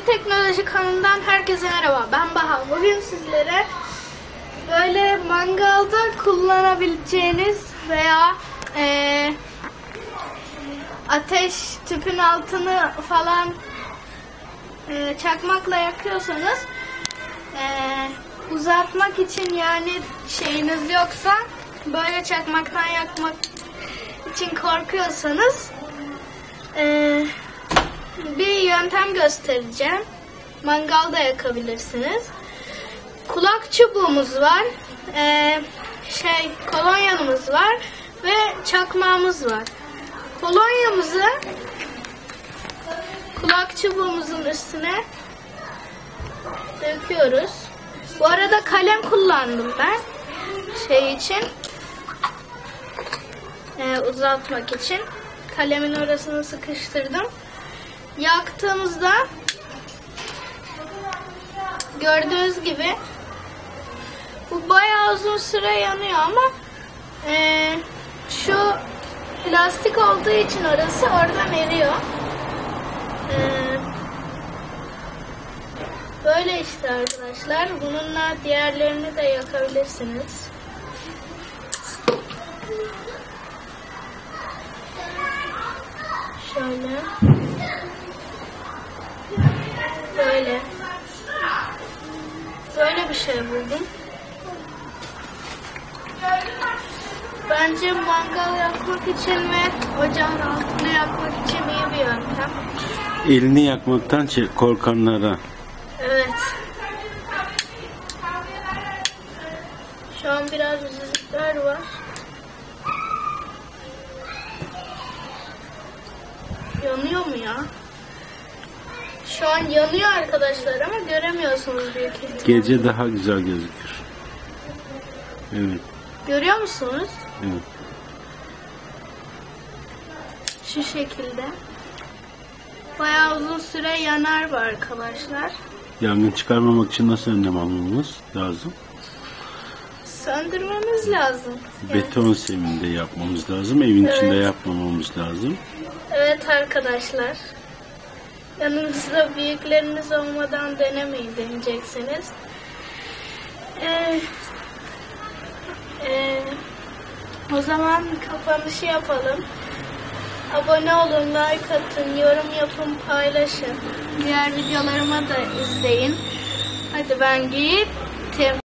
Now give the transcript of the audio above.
Gül Teknoloji kanalından herkese merhaba. Ben Baha. Bugün sizlere böyle mangalda kullanabileceğiniz veya e, ateş tüpün altını falan e, çakmakla yakıyorsanız e, uzatmak için yani şeyiniz yoksa böyle çakmaktan yakmak için korkuyorsanız eee bir yöntem göstereceğim. Mangalda yakabilirsiniz. Kulak çubuğumuz var. Ee, şey kolonyamız var ve çakmağımız var. Kolonyamızı kulak çubuğumuzun üstüne döküyoruz. Bu arada kalem kullandım ben şey için ee, uzatmak için. Kalemin orasını sıkıştırdım. Yaktığımızda gördüğünüz gibi bu bayağı uzun süre yanıyor ama eee, şu plastik olduğu için orası oradan eriyor. Eee, böyle işte arkadaşlar. Bununla diğerlerini de yakabilirsiniz. Şöyle. Böyle. Böyle bir şey buldum. Bence mangal yakmak için ve ocağın altını yakmak için iyi bir yöntem. Elini yakmaktan korkanlara. Evet. Şu an biraz yüzükler var. Yanıyor mu ya? Şu an yanıyor arkadaşlar ama göremiyorsunuz büyük ihtimalle. Gece daha güzel gözükür. Evet, Görüyor musunuz? evet. Şu şekilde. Bayağı uzun süre yanar bu arkadaşlar. Yangın çıkarmamak için nasıl önlem almamız lazım? Söndürmemiz lazım. Beton zeminde yapmamız lazım. Evin Evet. içinde yapmamamız lazım. Evet arkadaşlar. Yanınızda büyükleriniz olmadan denemeyin deneyeceksiniz. Ee, ee, o zaman kapanışı yapalım. Abone olun, like atın, yorum yapın, paylaşın. Diğer videolarımı da izleyin. Hadi ben gittim.